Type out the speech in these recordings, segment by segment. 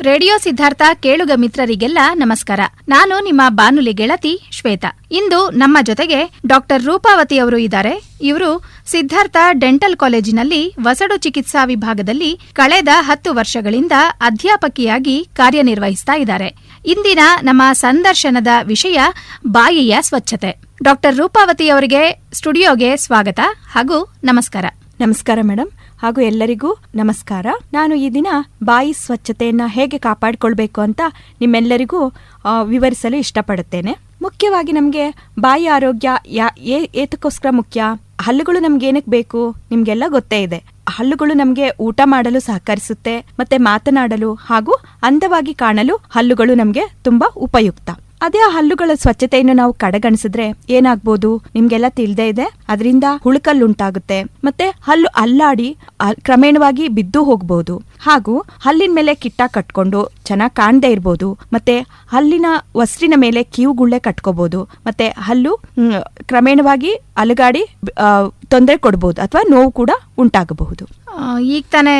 Radio Siddhartha ಕೇಳುಗ ಮಿತ್ರರಿಗೆಲ್ಲ ನಮಸ್ಕಾರ. ನಾನು ನಿಮ್ಮ ಬಾನುಲಿ ಗೆಳತಿ ಶ್ವೇತಾ. ಇಂದು ನಮ್ಮ ಜೊತೆಗೆ ಡಾಕ್ಟರ್ ರೂಪಾವತಿ ಅವರು ಇದ್ದಾರೆ. ಇವರು ಸಿದ್ಧಾರ್ಥ ಡೆಂಟಲ್ ಕಾಲೇಜಿನಲ್ಲಿ ವಸಡು ಚಿಕಿತ್ಸಾ ವಿಭಾಗದಲ್ಲಿ ಕಳೆದ ಹತ್ತು ವರ್ಷಗಳಿಂದ ಅಧ್ಯಾಪಕಿಯಾಗಿ ಕಾರ್ಯನಿರ್ವಹಿಸ್ತಾ ಇದ್ದಾರೆ. ಇಂದಿನ ನಮ್ಮ ಸಂದರ್ಶನದ ವಿಷಯ ಬಾಯಿಯ ಸ್ವಚ್ಛತೆ. ಡಾಕ್ಟರ್ ರೂಪಾವತಿ ಅವರಿಗೆ ಸ್ಟುಡಿಯೋಗೆ ಸ್ವಾಗತ ಹಾಗೂ ನಮಸ್ಕಾರ. ನಮಸ್ಕಾರ ಮೇಡಮ್ ಹಾಗೂ ಎಲ್ಲರಿಗೂ ನಮಸ್ಕಾರ. ನಾನು ಈ ದಿನ ಬಾಯಿ ಸ್ವಚ್ಛತೆಯನ್ನ ಹೇಗೆ ಕಾಪಾಡಿಕೊಳ್ಬೇಕು ಅಂತ ನಿಮ್ಮೆಲ್ಲರಿಗೂ ವಿವರಿಸಲು ಇಷ್ಟಪಡುತ್ತೇನೆ. ಮುಖ್ಯವಾಗಿ ನಮಗೆ ಬಾಯಿ ಆರೋಗ್ಯ ಯಾ ಏತಕ್ಕೋಸ್ಕರ ಮುಖ್ಯ? ಹಲ್ಲುಗಳು ನಮ್ಗೆ ಏನಕ್ಕೆ ಬೇಕು? ನಿಮ್ಗೆಲ್ಲ ಗೊತ್ತೇ ಇದೆ. ಹಲ್ಲುಗಳು ನಮಗೆ ಊಟ ಮಾಡಲು ಸಹಕರಿಸುತ್ತೆ, ಮತ್ತೆ ಮಾತನಾಡಲು ಹಾಗೂ ಅಂದವಾಗಿ ಕಾಣಲು ಹಲ್ಲುಗಳು ನಮಗೆ ತುಂಬಾ ಉಪಯುಕ್ತ. ಅದೇ ಆ ಹಲ್ಲುಗಳ ಸ್ವಚ್ಛತೆಯನ್ನು ನಾವು ಕಡೆಗಣಿಸಿದ್ರೆ ಏನಾಗ್ಬೋದು? ನಿಮ್ಗೆಲ್ಲ ತಿಳಿದೇ ಇದೆ? ಅದರಿಂದ ಹುಳುಕಲ್ಲು ಉಂಟಾಗುತ್ತೆ ಮತ್ತೆ ಹಲ್ಲು ಅಲ್ಲಾಡಿ ಅಲ್- ಕ್ರಮೇಣವಾಗಿ ಬಿದ್ದು ಹೋಗ್ಬೋದು. ಹಾಗೂ ಹಲ್ಲಿನ ಮೇಲೆ ಕಿಟ್ಟ ಕಟ್ಕೊಂಡು ಚೆನ್ನಾಗಿ ಕಾಣದೇ ಇರ್ಬೋದು. ಮತ್ತೆ ಹಲ್ಲಿನ ವಸ್ತ್ರಿನ ಮೇಲೆ ಕಿವುಗುಳ್ಳೆ ಕಟ್ಕೋಬಹುದು ಮತ್ತೆ ಹಲ್ಲು ಕ್ರಮೇಣವಾಗಿ ಅಲುಗಾಡಿ ತೊಂದರೆ ಕೊಡ್ಬೋದು. ಅಥವಾ ನೋವು ಕೂಡ ಉಂಟಾಗಬಹುದು. ಈಗ ತಾನೇ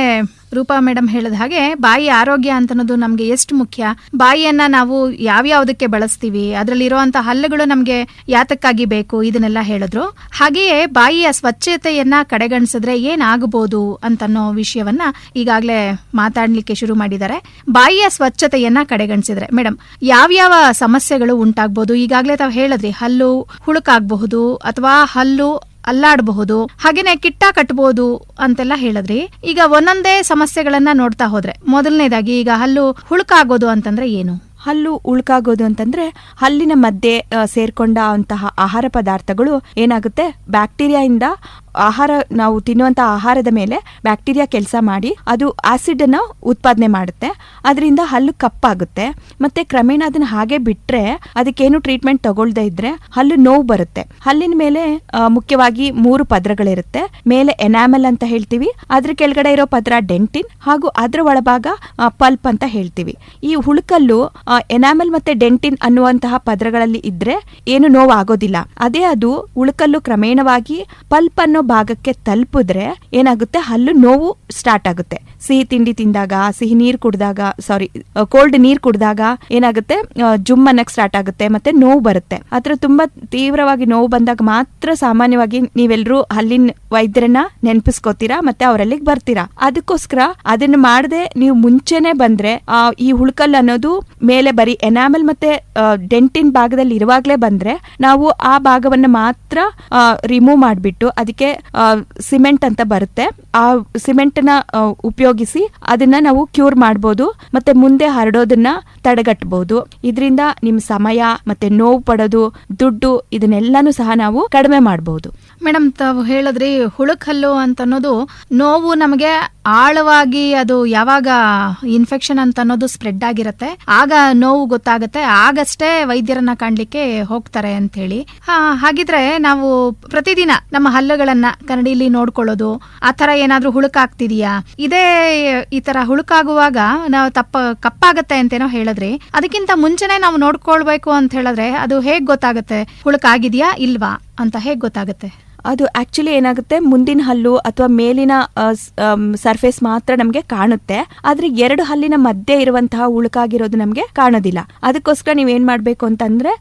ರೂಪಾ ಮೇಡಮ್ ಹೇಳಿದ ಹಾಗೆ ಬಾಯಿ ಆರೋಗ್ಯ ಅಂತ ನಮಗೆ ಎಷ್ಟು ಮುಖ್ಯ? ಬಾಯಿಯನ್ನ ನಾವು ಯಾವ್ಯಾವುದಕ್ಕೆ ಬಳಸ್ತೀವಿ? ಅದರಲ್ಲಿರುವಂತಹ ಹಲ್ಲುಗಳು ನಮಗೆ ಯಾತಕ್ಕಾಗಿ ಬೇಕು? ಇದನ್ನೆಲ್ಲ ಹೇಳಿದ್ರು. ಹಾಗೆಯೇ ಬಾಯಿಯ ಸ್ವಚ್ಛತೆಯನ್ನ ಕಡೆಗಣಿಸಿದ್ರೆ ಏನಾಗಬಹುದು ಅಂತನ್ನೋ ವಿಷಯವನ್ನ ಈಗಾಗಲೇ ಮಾತಾಡ್ಲಿಕ್ಕೆ ಶುರು ಮಾಡಿದ್ದಾರೆ. ಬಾಯಿಯ ಸ್ವಚ್ಛತೆಯನ್ನ ಕಡೆಗಣಿಸಿದ್ರೆ ಮೇಡಮ್ ಯಾವ್ಯಾವ ಸಮಸ್ಯೆಗಳು ಉಂಟಾಗಬಹುದು ಈಗಾಗಲೇ ತಾವು ಹೇಳಿದ್ರಿ, ಹಲ್ಲು ಹುಳುಕಾಗಬಹುದು ಅಥವಾ ಹಲ್ಲು ಅಲ್ಲಾಡಬಹುದು, ಹಾಗೇನೆ ಕಿಟ್ಟ ಕಟ್ಟಬಹುದು ಅಂತೆಲ್ಲ ಹೇಳಿದ್ರಿ. ಈಗ ಒಂದೊಂದೇ ಸಮಸ್ಯೆಗಳನ್ನ ನೋಡ್ತಾ ಹೋದ್ರೆ, ಮೊದಲನೇದಾಗಿ ಈಗ ಹಲ್ಲು ಹುಳುಕಾಗೋದು ಅಂತಂದ್ರೆ ಏನು? ಹಲ್ಲು ಉಳ್ಕಾಗೋದು ಅಂತಂದ್ರೆ ಹಲ್ಲಿನ ಮಧ್ಯೆ ಸೇರ್ಕೊಂಡ ಅಂತಹ ಆಹಾರ ಪದಾರ್ಥಗಳು ಏನಾಗುತ್ತೆ? ಬ್ಯಾಕ್ಟೀರಿಯಾಯಿಂದ ಆಹಾರ, ನಾವು ತಿನ್ನುವಂತ ಆಹಾರದ ಮೇಲೆ ಬ್ಯಾಕ್ಟೀರಿಯಾ ಕೆಲಸ ಮಾಡಿ ಅದು ಆಸಿಡ್ ಅನ್ನ ಉತ್ಪಾದನೆ ಮಾಡುತ್ತೆ. ಅದರಿಂದ ಹಲ್ಲು ಕಪ್ಪಾಗುತ್ತೆ. ಮತ್ತೆ ಕ್ರಮೇಣ ಅದನ್ನ ಹಾಗೆ ಬಿಟ್ರೆ ಅದಕ್ಕೇನು ಟ್ರೀಟ್ಮೆಂಟ್ ತಗೊಳ್ದೇ ಇದ್ರೆ ಹಲ್ಲು ನೋವು ಬರುತ್ತೆ. ಹಲ್ಲಿನ ಮೇಲೆ ಮುಖ್ಯವಾಗಿ ಮೂರು ಪದರಗಳಿರುತ್ತೆ. ಮೇಲೆ ಎನಾಮೆಲ್ ಅಂತ ಹೇಳ್ತೀವಿ, ಅದ್ರ ಕೆಳಗಡೆ ಇರೋ ಪದರ ಡೆಂಟಿನ್ ಹಾಗೂ ಅದರ ಒಳಭಾಗ ಪಲ್ಪ್ ಅಂತ ಹೇಳ್ತೀವಿ. ಈ ಹುಳುಕಲ್ಲು ಎನಾಮೆಲ್ ಮತ್ತೆ ಡೆಂಟಿನ್ ಅನ್ನುವಂತಹ ಪದರಗಳಲ್ಲಿ ಇದ್ರೆ ಏನು ನೋವು ಆಗೋದಿಲ್ಲ ಅದೇ ಅದು ಉಳುಕಲ್ಲು ಕ್ರಮೇಣವಾಗಿ ಪಲ್ಪ್ ಅನ್ನೋ ಭಾಗಕ್ಕೆ ತಲುಪಿದ್ರೆ ಏನಾಗುತ್ತೆ? ಹಲ್ಲು ನೋವು ಸ್ಟಾರ್ಟ್ ಆಗುತ್ತೆ. ಸಿಹಿ ತಿಂಡಿ ತಿಂದಾಗ, ಸಿಹಿ ನೀರು ಕುಡಿದಾಗ, ಸಾರಿ ಕೋಲ್ಡ್ ನೀರ್ ಕುಡಿದಾಗ ಏನಾಗುತ್ತೆ? ಜುಮ್ ಅನ್ನಕ್ ಸ್ಟಾರ್ಟ್ ಆಗುತ್ತೆ, ಮತ್ತೆ ನೋವು ಬರುತ್ತೆ. ಆತರ ತುಂಬಾ ತೀವ್ರವಾಗಿ ನೋವು ಬಂದಾಗ ಮಾತ್ರ ಸಾಮಾನ್ಯವಾಗಿ ನೀವೆಲ್ಲರೂ ಹಲ್ಲಿನ ವೈದ್ಯರನ್ನ ನೆನಪಿಸ್ಕೋತೀರಾ, ಮತ್ತೆ ಅವರಲ್ಲಿಗೆ ಬರ್ತೀರಾ? ಅದಕ್ಕೋಸ್ಕರ ಅದನ್ನ ಮಾಡದೆ ನೀವು ಮುಂಚೆನೆ ಬಂದ್ರೆ ಈ ಹುಳುಕಲ್ ಅನ್ನೋದು ಮೇಲೆ ಬರೀ ಎನಾಮಲ್ ಮತ್ತೆ ಡೆಂಟಿನ್ ಭಾಗದಲ್ಲಿ ಇರುವಾಗಲೇ ಬಂದ್ರೆ ನಾವು ಆ ಭಾಗವನ್ನ ಮಾತ್ರ ರಿಮೂವ್ ಮಾಡಿಬಿಟ್ಟು ಅದಕ್ಕೆ ಸಿಮೆಂಟ್ ಅಂತ ಬರುತ್ತೆ. ಆ ಸಿಮೆಂಟ್ನ ಉಪಯೋಗಿಸಿ ಅದನ್ನ ನಾವು ಕ್ಯೂರ್ ಮಾಡಬಹುದು ಮತ್ತೆ ಮುಂದೆ ಹರಡೋದನ್ನ ತಡೆಗಟ್ಟಬಹುದು ಇದರಿಂದ ನಿಮ್ಮ ಸಮಯ ಮತ್ತೆ ನೋವು ಪಡೋದು, ದುಡ್ಡು ಇದನ್ನೆಲ್ಲಾನು ಸಹ ನಾವು ಕಡಿಮೆ ಮಾಡಬಹುದು ಮೇಡಮ್, ತಾವು ಹೇಳಿದ್ರಿ ಹುಳುಕಲ್ಲು ಅಂತ ಅನ್ನೋದು ನೋವು ನಮಗೆ ಆಳವಾಗಿ ಅದು ಯಾವಾಗ ಇನ್ಫೆಕ್ಷನ್ ಅಂತ ಅನ್ನೋದು ಸ್ಪ್ರೆಡ್ ಆಗಿರತ್ತೆ. ಆಗ ನೋವು ಗೊತ್ತಾಗುತ್ತೆ. ಆಗಷ್ಟೇ ವೈದ್ಯರನ್ನ ಕಾಣ್ಲಿಕ್ಕೆ ಹೋಗ್ತಾರೆ ಅಂತ ಹೇಳಿ ಹಾಗಿದ್ರೆ ನಾವು ಪ್ರತಿದಿನ ನಮ್ಮ ಹಲ್ಲುಗಳನ್ನ ಕನ್ನಡಿಲಿ ನೋಡ್ಕೊಳ್ಳೋದು, ಆ ತರ ಏನಾದ್ರೂ ಹುಳುಕಾಗ್ತಿದೀಯಾ? ಇದೇ ಈ ತರ ಹುಳುಕಾಗುವಾಗ ನಾವು ತಪ್ಪ, ಕಪ್ಪಾಗತ್ತೆ ಅಂತೇನೋ ಹೇಳಿದ್ರಿ. ಅದಕ್ಕಿಂತ ಮುಂಚೆನೆ ನಾವು ನೋಡ್ಕೊಳ್ಬೇಕು ಅಂತ ಹೇಳಿದ್ರೆ ಅದು ಹೇಗ್ ಗೊತ್ತಾಗುತ್ತೆ? ಹುಳುಕಾಗಿದ್ಯಾ ಇಲ್ವಾ? ಅಂತ ಹೇಗೆ ಗೊತ್ತಾಗುತ್ತೆ? ಅದು ಆಕ್ಚುಲಿ ಏನಾಗುತ್ತೆ? ಮುಂದಿನ ಹಲ್ಲು ಅಥವಾ ಮೇಲಿನ ಸರ್ಫೇಸ್ ಮಾತ್ರ ನಮಗೆ ಕಾಣುತ್ತೆ. ಆದ್ರೆ ಎರಡು ಹಲ್ಲಿನ ಮಧ್ಯೆ ಇರುವಂತಹ ಉಳುಕಾಗಿರೋದು ನಮಗೆ ಕಾಣೋದಿಲ್ಲ. ಅದಕ್ಕೋಸ್ಕರ ನೀವ್ ಏನ್ ಮಾಡ್ಬೇಕು ಅಂತಂದ್ರೆ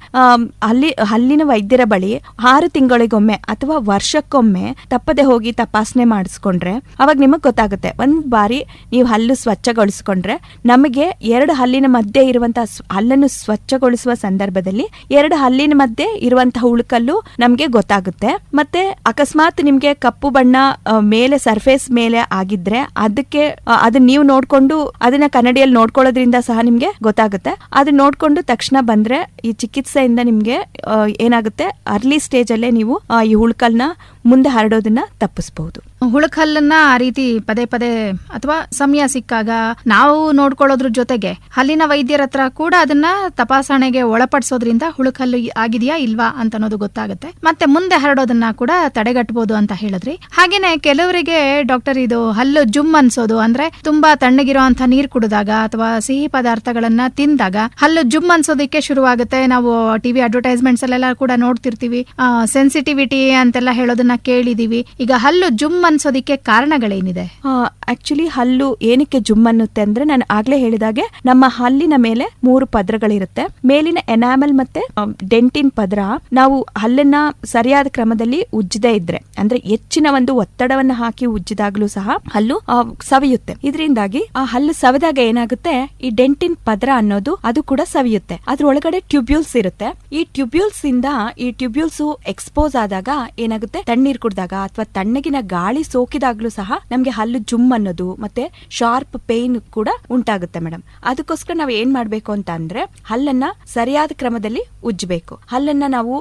ಅಲ್ಲಿ ಹಲ್ಲಿ ಹಲ್ಲಿನ ವೈದ್ಯರ ಬಳಿ ಆರು ತಿಂಗಳಿಗೊಮ್ಮೆ ಅಥವಾ ವರ್ಷಕ್ಕೊಮ್ಮೆ ತಪ್ಪದೆ ಹೋಗಿ ತಪಾಸಣೆ ಮಾಡಿಸ್ಕೊಂಡ್ರೆ ಅವಾಗ ನಿಮಗ್ ಗೊತ್ತಾಗುತ್ತೆ. ಒಂದ್ ಬಾರಿ ನೀವು ಹಲ್ಲು ಸ್ವಚ್ಛಗೊಳಿಸ್ಕೊಂಡ್ರೆ ನಮಗೆ ಎರಡು ಹಲ್ಲಿನ ಮಧ್ಯೆ ಇರುವಂತಹ ಹಲ್ಲನ್ನು ಸ್ವಚ್ಛಗೊಳಿಸುವ ಸಂದರ್ಭದಲ್ಲಿ ಎರಡು ಹಲ್ಲಿನ ಮಧ್ಯೆ ಇರುವಂತಹ ಉಳುಕಲ್ಲು ನಮ್ಗೆ ಗೊತ್ತಾಗುತ್ತೆ. ಮತ್ತೆ ಅಕಸ್ಮಾತ್ ನಿಮ್ಗೆ ಕಪ್ಪು ಬಣ್ಣ ಮೇಲೆ ಸರ್ಫೇಸ್ ಮೇಲೆ ಆಗಿದ್ರೆ ಅದಕ್ಕೆ ಅದನ್ನ ನೀವು ನೋಡ್ಕೊಂಡು ಅದನ್ನ ಕನ್ನಡಿಯಲ್ಲಿ ನೋಡ್ಕೊಳ್ಳೋದ್ರಿಂದ ಸಹ ನಿಮ್ಗೆ ಗೊತ್ತಾಗುತ್ತೆ. ಅದನ್ನ ನೋಡ್ಕೊಂಡು ತಕ್ಷಣ ಬಂದ್ರೆ ಈ ಚಿಕಿತ್ಸೆಯಿಂದ ನಿಮ್ಗೆ ಏನಾಗುತ್ತೆ? ಅರ್ಲಿ ಸ್ಟೇಜ್ ಅಲ್ಲೇ ನೀವು ಈ ಉಳ್ಕಲ್ನ ಮುಂದೆ ಹರಡೋದನ್ನ ತಪ್ಪಿಸಬಹುದು ಹುಳುಕಲ್ಲನ್ನ ಆ ರೀತಿ ಪದೇ ಪದೇ ಅಥವಾ ಸಮಯ ಸಿಕ್ಕಾಗ ನಾವು ನೋಡ್ಕೊಳ್ಳೋದ್ರ ಜೊತೆಗೆ ಹಲ್ಲಿನ ವೈದ್ಯರ ಹತ್ರ ಕೂಡ ಅದನ್ನ ತಪಾಸಣೆಗೆ ಒಳಪಡಿಸೋದ್ರಿಂದ ಹುಳುಕಲ್ಲು ಆಗಿದೆಯಾ ಇಲ್ವಾ ಅಂತ ಅನ್ನೋದು ಗೊತ್ತಾಗುತ್ತೆ. ಮತ್ತೆ ಮುಂದೆ ಹರಡೋದನ್ನ ಕೂಡ ತಡೆಗಟ್ಟಬಹುದು ಅಂತ ಹೇಳಿದ್ರಿ. ಹಾಗೇನೆ ಕೆಲವರಿಗೆ ಡಾಕ್ಟರ್ ಇದು ಹಲ್ಲು ಜುಮ್ ಅನ್ಸೋದು ಅಂದ್ರೆ ತುಂಬಾ ತಣ್ಣಗಿರುವಂತ ನೀರ್ ಕುಡಿದಾಗ ಅಥವಾ ಸಿಹಿ ಪದಾರ್ಥಗಳನ್ನ ತಿಂದಾಗ ಹಲ್ಲು ಜುಮ್ ಅನ್ಸೋದಿಕ್ಕೆ ಶುರುವಾಗುತ್ತೆ. ನಾವು ಟಿವಿ ಅಡ್ವರ್ಟೈಸ್ಮೆಂಟ್ಸ್ ಅಲ್ಲೆಲ್ಲ ಕೂಡ ನೋಡ್ತಿರ್ತೀವಿ. ಸೆನ್ಸಿಟಿವಿಟಿ ಅಂತೆಲ್ಲ ಹೇಳೋದನ್ನ ಅನ್ನೋದನ್ನ ಕೇಳಿದೀವಿ. ಈಗ ಹಲ್ಲು ಜುಮ್ ಅನ್ಸೋದಿಕ್ಕೆ ಕಾರಣಗಳೇನಿದೆ? ಆಕ್ಚುಲಿ ಹಲ್ಲು ಏನಕ್ಕೆ ಜುಮ್ ಅನ್ನುತ್ತೆ ಅಂದ್ರೆ ನಾನು ಆಗ್ಲೇ ಹೇಳಿದಾಗೆ ನಮ್ಮ ಹಲ್ಲಿನ ಮೇಲೆ ಮೂರು ಪದ್ರಗಳಿರುತ್ತೆ. ಮೇಲಿನ ಎನಾಮಲ್ ಮತ್ತೆ ಡೆಂಟಿನ್ ಪದರ. ನಾವು ಹಲ್ಲನ್ನ ಸರಿಯಾದ ಕ್ರಮದಲ್ಲಿ ಉಜ್ಜದೇ ಇದ್ರೆ, ಅಂದ್ರೆ ಹೆಚ್ಚಿನ ಒಂದು ಒತ್ತಡವನ್ನ ಹಾಕಿ ಉಜ್ಜಿದಾಗ್ಲೂ ಸಹ ಹಲ್ಲು ಸವಿಯುತ್ತೆ. ಇದರಿಂದಾಗಿ ಆ ಹಲ್ಲು ಸವಿದಾಗ ಏನಾಗುತ್ತೆ? ಈ ಡೆಂಟಿನ್ ಪದ್ರ ಅನ್ನೋದು ಅದು ಕೂಡ ಸವಿಯುತ್ತೆ. ಅದ್ರೊಳಗಡೆ ಟ್ಯೂಬ್ಯೂಲ್ಸ್ ಇರುತ್ತೆ. ಈ ಟ್ಯೂಬ್ಯೂಲ್ಸ್ ಇಂದ ಈ ಟ್ಯೂಬ್ಯೂಲ್ಸ್ ಎಕ್ಸ್ಪೋಸ್ ಆದಾಗ ಏನಾಗುತ್ತೆ? ತಣ್ಣೀರ್ ಕುಡ್ದಾಗ ಅಥವಾ ತಣ್ಣಗಿನ ಗಾಳಿ ಸೋಕಿದಾಗ್ಲೂ ಸಹ ನಮ್ಗೆ ಹಲ್ಲು ಜುಮ್ ಅನ್ನೋದು ಮತ್ತೆ ಶಾರ್ಪ್ ಪೇನ್ ಕೂಡ ಉಂಟಾಗುತ್ತೆ ಮೇಡಮ್ ಅದಕ್ಕೋಸ್ಕರ ನಾವು ಏನ್ ಮಾಡ್ಬೇಕು ಅಂತ ಅಂದ್ರೆ ಹಲ್ಲನ್ನ ಸರಿಯಾದ ಕ್ರಮದಲ್ಲಿ ಉಜ್ಜಬೇಕು. ಹಲ್ಲನ್ನ ನಾವು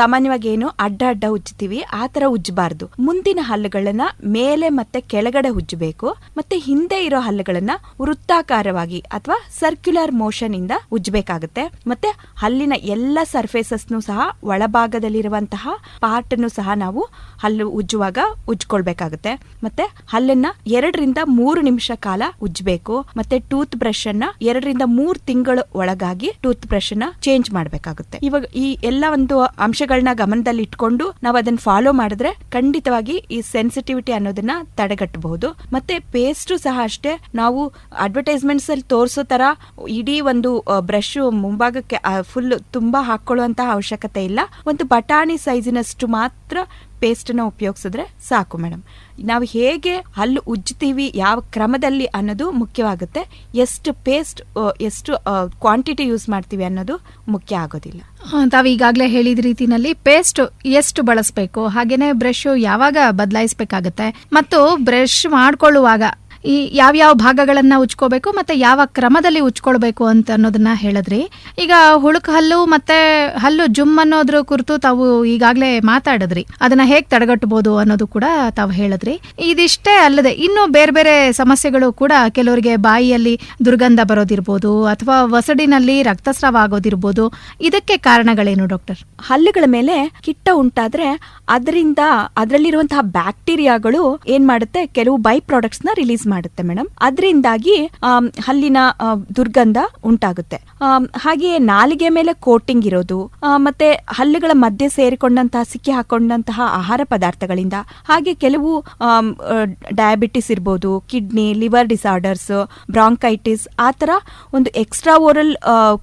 ಸಾಮಾನ್ಯವಾಗಿ ಏನು ಅಡ್ಡ ಅಡ್ಡ ಉಜ್ಜುತ್ತೀವಿ ಆ ತರ ಉಜ್ಜಬಾರ್ದು. ಮುಂದಿನ ಹಲ್ಲುಗಳನ್ನ ಮೇಲೆ ಮತ್ತೆ ಕೆಳಗಡೆ ಉಜ್ಜಬೇಕು. ಮತ್ತೆ ಹಿಂದೆ ಇರೋ ಹಲ್ಲುಗಳನ್ನ ವೃತ್ತಾಕಾರವಾಗಿ ಅಥವಾ ಸರ್ಕ್ಯುಲರ್ ಮೋಷನ್ ಇಂದ ಉಜ್ಜಬೇಕಾಗುತ್ತೆ. ಮತ್ತೆ ಹಲ್ಲಿನ ಎಲ್ಲ ಸರ್ಫೇಸಸ್ ಸಹ ಒಳಭಾಗದಲ್ಲಿರುವಂತಹ ಪಾರ್ಟ್ ಅನ್ನು ಸಹ ನಾವು ಹಲ್ಲು ಉಜ್ಜುವಾಗ ಉಜ್ಕೊಳ್ಬೇಕಾಗುತ್ತೆ ಮತ್ತೆ ಹಲ್ಲನ್ನ ಎರಡರಿಂದ ಮೂರು ನಿಮಿಷ ಕಾಲ ಉಜ್ಜಬೇಕು. ಮತ್ತೆ ಟೂತ್ ಬ್ರಷ್ ಅನ್ನ ಎರಡರಿಂದ ಮೂರ್ ತಿಂಗಳ ಒಳಗಾಗಿ ಟೂತ್ ಬ್ರಷ್ ಅನ್ನ ಚೇಂಜ್ ಮಾಡಬೇಕಾಗುತ್ತೆ. ಇವಾಗ ಈ ಎಲ್ಲ ಒಂದು ಅಂಶಗಳನ್ನ ಗಮನದಲ್ಲಿ ಇಟ್ಕೊಂಡು ನಾವು ಅದನ್ನ ಫಾಲೋ ಮಾಡಿದ್ರೆ ಖಂಡಿತವಾಗಿ ಈ ಸೆನ್ಸಿಟಿವಿಟಿ ಅನ್ನೋದನ್ನ ತಡೆಗಟ್ಟಬಹುದು. ಮತ್ತೆ ಪೇಸ್ಟ್ ಸಹ ಅಷ್ಟೇ, ನಾವು ಅಡ್ವರ್ಟೈಸ್ಮೆಂಟ್ಸ್ ಅಲ್ಲಿ ತೋರಿಸೋ ತರ ಇಡೀ ಒಂದು ಬ್ರಷ್ ಮುಂಭಾಗಕ್ಕೆ ಫುಲ್ ತುಂಬಾ ಹಾಕೊಳ್ಳುವಂತಹ ಅವಶ್ಯಕತೆ ಇಲ್ಲ. ಒಂದು ಬಟಾಣಿ ಸೈಜಿನಷ್ಟು ಮಾತ್ರ ಪೇಸ್ಟ್ನ ಉಪಯೋಗಿಸಿದ್ರೆ ಸಾಕು ಮೇಡಮ್ ನಾವು ಹೇಗೆ ಹಲ್ಲು ಉಜ್ಜುತ್ತೀವಿ, ಯಾವ ಕ್ರಮದಲ್ಲಿ ಅನ್ನೋದು ಮುಖ್ಯವಾಗುತ್ತೆ, ಎಷ್ಟು ಪೇಸ್ಟ್ ಎಷ್ಟು ಕ್ವಾಂಟಿಟಿ ಯೂಸ್ ಮಾಡ್ತೀವಿ ಅನ್ನೋದು ಮುಖ್ಯ ಆಗೋದಿಲ್ಲ. ತಾವು ಈಗಾಗಲೇ ಹೇಳಿದ ರೀತಿನಲ್ಲಿ ಪೇಸ್ಟ್ ಎಷ್ಟು ಬಳಸಬೇಕು, ಹಾಗೇನೆ ಬ್ರಷ್ ಯಾವಾಗ ಬದಲಾಯಿಸಬೇಕಾಗುತ್ತೆ, ಮತ್ತು ಬ್ರಷ್ ಮಾಡ್ಕೊಳ್ಳುವಾಗ ಈ ಯಾವ್ಯಾವ ಭಾಗಗಳನ್ನ ಉಚ್ಕೋಬೇಕು ಮತ್ತೆ ಯಾವ ಕ್ರಮದಲ್ಲಿ ಉಚ್ಕೊಳ್ಬೇಕು ಅಂತ ಅನ್ನೋದನ್ನ ಹೇಳಿದ್ರಿ. ಈಗ ಹುಳುಕ್ ಹಲ್ಲು ಮತ್ತೆ ಹಲ್ಲು ಜುಮ್ ಅನ್ನೋದ್ರ ಕುರಿತು ತಾವು ಈಗಾಗಲೇ ಮಾತಾಡಿದ್ರಿ. ಅದನ್ನ ಹೇಗ್ ತಡೆಗಟ್ಟಬಹುದು ಅನ್ನೋದು ಕೂಡ ತಾವು ಹೇಳಿದ್ರಿ. ಇದಿಷ್ಟೇ ಅಲ್ಲದೆ ಇನ್ನು ಬೇರೆ ಬೇರೆ ಸಮಸ್ಯೆಗಳು ಕೂಡ ಕೆಲವರಿಗೆ ಬಾಯಿಯಲ್ಲಿ ದುರ್ಗಂಧ ಬರೋದಿರ್ಬೋದು ಅಥವಾ ವಸಡಿನಲ್ಲಿ ರಕ್ತಸ್ರಾವ ಆಗೋದಿರ್ಬೋದು ಇದಕ್ಕೆ ಕಾರಣಗಳೇನು ಡಾಕ್ಟರ್? ಹಲ್ಲುಗಳ ಮೇಲೆ ಕಿಟ್ಟ ಉಂಟಾದ್ರೆ ಅದರಿಂದ ಅದರಲ್ಲಿರುವಂತಹ ಬ್ಯಾಕ್ಟೀರಿಯಾಗಳು ಏನ್ ಮಾಡುತ್ತೆ? ಕೆಲವು ಬೈ ಪ್ರಾಡಕ್ಟ್ಸ್ನ ರಿಲೀಸ್ ಮಾಡುತ್ತೆ ಮೇಡಮ್. ಅದರಿಂದಾಗಿ ಹಲ್ಲಿನ ದುರ್ಗಂಧ ಉಂಟಾಗುತ್ತೆ. ಹಾಗೆಯೇ ನಾಲಿಗೆ ಮೇಲೆ ಕೋಟಿಂಗ್ ಇರೋದು ಮತ್ತೆ ಹಲ್ಲುಗಳ ಮಧ್ಯೆ ಸೇರಿಕೊಂಡಂತಹ, ಸಿಕ್ಕಿ ಹಾಕೊಂಡಂತಹ ಆಹಾರ ಪದಾರ್ಥಗಳಿಂದ, ಹಾಗೆ ಕೆಲವು ಡಯಾಬಿಟಿಸ್ ಇರ್ಬೋದು ಕಿಡ್ನಿ ಲಿವರ್ ಡಿಸಾರ್ಡರ್ಸ್ ಬ್ರಾಂಕೈಟಿಸ್ ಆ ತರ ಒಂದು ಎಕ್ಸ್ಟ್ರಾ ಓರಲ್